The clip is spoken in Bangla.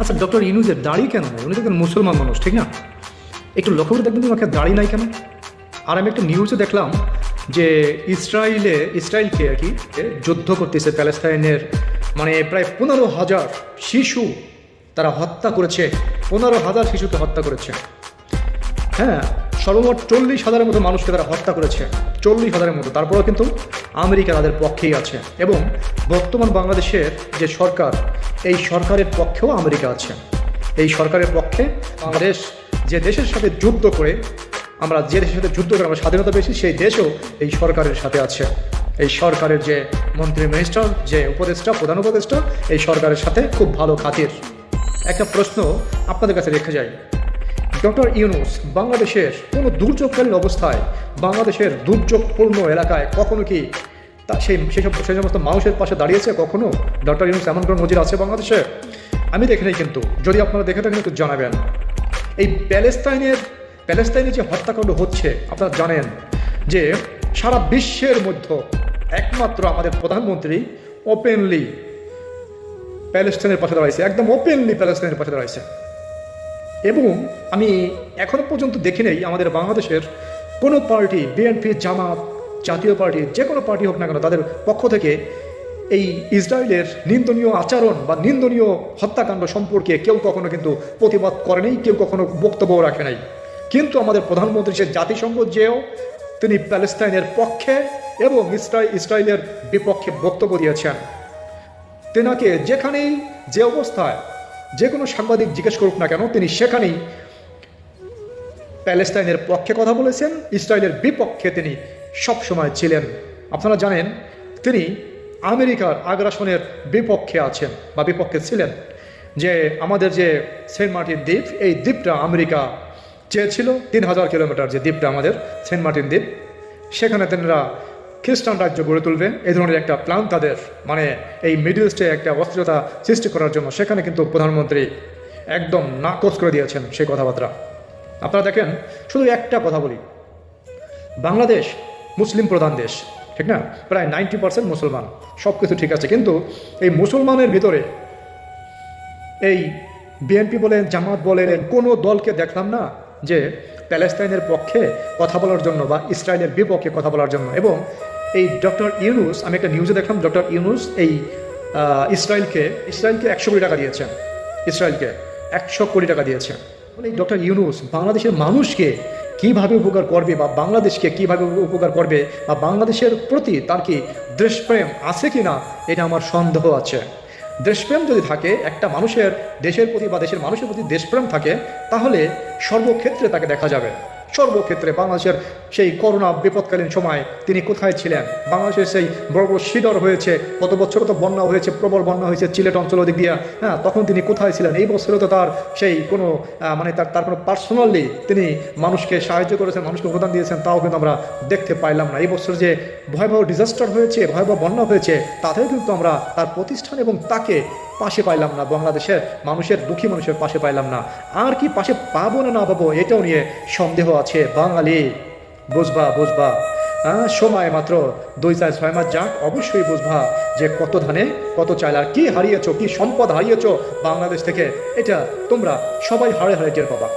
আচ্ছা ডক্টর ইনুজের দাড়ি কেন উনি দেখবেন মুসলমান মানুষ, ঠিক না? একটু লক্ষ্য করে দেখবেন তোমাকে দাড়ি নাই কেন? আর আমি একটা নিউজে দেখলাম যে ইসরায়েলে ইসরায়েলকে আর কি যুদ্ধ করতেছে প্যালেস্তাইনের মানে প্রায় পনেরো হাজার শিশু তারা হত্যা করেছে, পনেরো হাজার শিশুকে হত্যা করেছে। হ্যাঁ সর্বমোট চল্লিশ হাজারের মতো মানুষকে তারা হত্যা করেছে, চল্লিশ হাজারের মতো। তারপরেও কিন্তু আমেরিকা তাদের পক্ষেই আছে। এবং বর্তমান বাংলাদেশের যে সরকার এই সরকারের পক্ষেও আমেরিকা আছে। এই সরকারের পক্ষে বাংলাদেশ যে দেশের সাথে যুদ্ধ করে, আমরা যে দেশের সাথে যুদ্ধ করে আমরা স্বাধীনতা পেয়েছি, সেই দেশও এই সরকারের সাথে আছে। এই সরকারের যে মন্ত্রী মিনিস্টার, যে উপদেষ্টা, প্রধান উপদেষ্টা, এই সরকারের সাথে খুব ভালো খাতির। একটা প্রশ্ন আপনাদের কাছে রেখে যাই। ডক্টর ইউনুস বাংলাদেশের কোনো দুর্যোগকালীন অবস্থায় বাংলাদেশের দুর্যোগপূর্ণ এলাকায় কখনো কি তা সেই সেসব সেই সমস্ত মানুষের পাশে দাঁড়িয়েছে কখনো? ডক্টর ইউনুস এমন কোনো নজির আছে বাংলাদেশে? আমি দেখে নাই কিন্তু, যদি আপনারা দেখে থাকেন একটু জানাবেন। এই প্যালেস্তাইনের প্যালেস্তাইনে যে হত্যাকাণ্ড হচ্ছে, আপনারা জানেন যে সারা বিশ্বের মধ্যে একমাত্র আমাদের প্রধানমন্ত্রী ওপেনলি প্যালেস্তাইনের পাশে দাঁড়াইছে, একদম ওপেনলি প্যালেস্তাইনের পাশে দাঁড়াইছে। এবং আমি এখনও পর্যন্ত দেখি নেই আমাদের বাংলাদেশের কোনো পার্টি, বিএনপি, জামাত জাতীয় পার্টি যে কোনো পার্টি হোক না কেন, তাদের পক্ষ থেকে এই ইসরায়েলের নিন্দনীয় আচরণ বা নিন্দনীয় হত্যাকাণ্ড সম্পর্কে কেউ কখনো কিন্তু প্রতিবাদ করে নাই, কেউ কখনো বক্তব্য রাখে নাই। কিন্তু আমাদের প্রধানমন্ত্রী সে জাতিসংঘ যেও, তিনি প্যালেস্তাইনের পক্ষে এবং ইসরায়েল ইসরায়েলের বিপক্ষে বক্তব্য দিয়েছেন। তেনাকে যেখানেই যে অবস্থায় যে কোনো সাংবাদিক জিজ্ঞেস করুক না কেন, তিনি সেখানেই প্যালেস্তাইনের পক্ষে কথা বলেছেন, ইসরায়েলের বিপক্ষে তিনি সবসময় ছিলেন। আপনারা জানেন, তিনি আমেরিকার আগ্রাসনের বিপক্ষে আছেন, বা বিপক্ষে ছিলেন। যে আমাদের যে সেন্ট মার্টিন দ্বীপ, এই দ্বীপটা আমেরিকা চেয়েছিল, তিন হাজার কিলোমিটার যে দ্বীপটা আমাদের, সেন্ট মার্টিন দ্বীপ, সেখানে তেনারা খ্রিস্টান রাজ্য গড়ে তুলবেন। এই ধরনের একটা প্ল্যান তাদের মানে এই মিডল ইস্টে একটা অস্থিরতা সৃষ্টি করার জন্য সেখানে কিন্তু প্রধানমন্ত্রী একদম নাকচ করে দিয়েছেন সেই কথাবার্তা। আপনারা দেখেন, শুধু একটা কথা বলি। বাংলাদেশ মুসলিম প্রধান দেশ, ঠিক না? প্রায় নাইনটি পার্সেন্ট মুসলমান। সব কিছু ঠিক আছে, কিন্তু এই মুসলমানের ভিতরে এই বিএনপি বলেন জামাত বলেন কোনো দলকে দেখলাম না যে প্যালেস্তাইনের পক্ষে কথা বলার জন্য বা ইসরায়েলের বিপক্ষে কথা বলার জন্য। এবং এই ডক্টর ইউনুস, আমি একটা নিউজে দেখলাম, ডক্টর ইউনুস এই ইসরায়েলকে ইসরায়েলকে একশো কোটি টাকা দিয়েছেন। ইসরায়েলকে একশো কোটি টাকা দিয়েছেন। মানে ডক্টর ইউনুস বাংলাদেশের মানুষকে কীভাবে উপকার করবে বা বাংলাদেশকে কীভাবে উপকার করবে বা বাংলাদেশের প্রতি তার কি দেশপ্রেম আছে কি না এটা আমার সন্দেহ আছে। দেশপ্রেম যদি থাকে, একটা মানুষের দেশের প্রতি বা দেশের মানুষের প্রতি দেশপ্রেম থাকে, তাহলে সর্বক্ষেত্রে তাকে দেখা যাবে। সর্বক্ষেত্রে বাংলাদেশের সেই করোনা বিপদকালীন সময় তিনি কোথায় ছিলেন? বাংলাদেশের সেই বড় বড় শিডর হয়েছে, কত বছর তো বন্যা হয়েছে, প্রবল বন্যা হয়েছে চিলেট অঞ্চল দিক দিয়ে। হ্যাঁ তখন তিনি কোথায় ছিলেন? এই বছরে তো তার সেই কোনো মানে তার তার কোনো পার্সোনালি তিনি মানুষকে সাহায্য করেছেন, মানুষকে অবদান দিয়েছেন, তাও কিন্তু আমরা দেখতে পাইলাম না। এই বছর যে ভয়াবহ ডিজাস্টার হয়েছে, ভয়াবহ বন্যা হয়েছে, তাতেও কিন্তু আমরা তার প্রতিষ্ঠান এবং তাকে পাশে পাইলাম না। বাংলাদেশের মানুষের, দুঃখী মানুষের পাশে পাইলাম না। আর কি পাশে পাবো না না পাবো, এটাও নিয়ে সন্দেহ আছে বাঙালি। বুঝবা বুঝবা। হ্যাঁ সময় মাত্র দুই চার ছয় মাস যাক, অবশ্যই বুঝবা যে কত ধানে, কত চাইল আর কী হারিয়েছ, কী সম্পদ হারিয়েছ বাংলাদেশ থেকে। এটা তোমরা সবাই হারে হারে টের পাবা।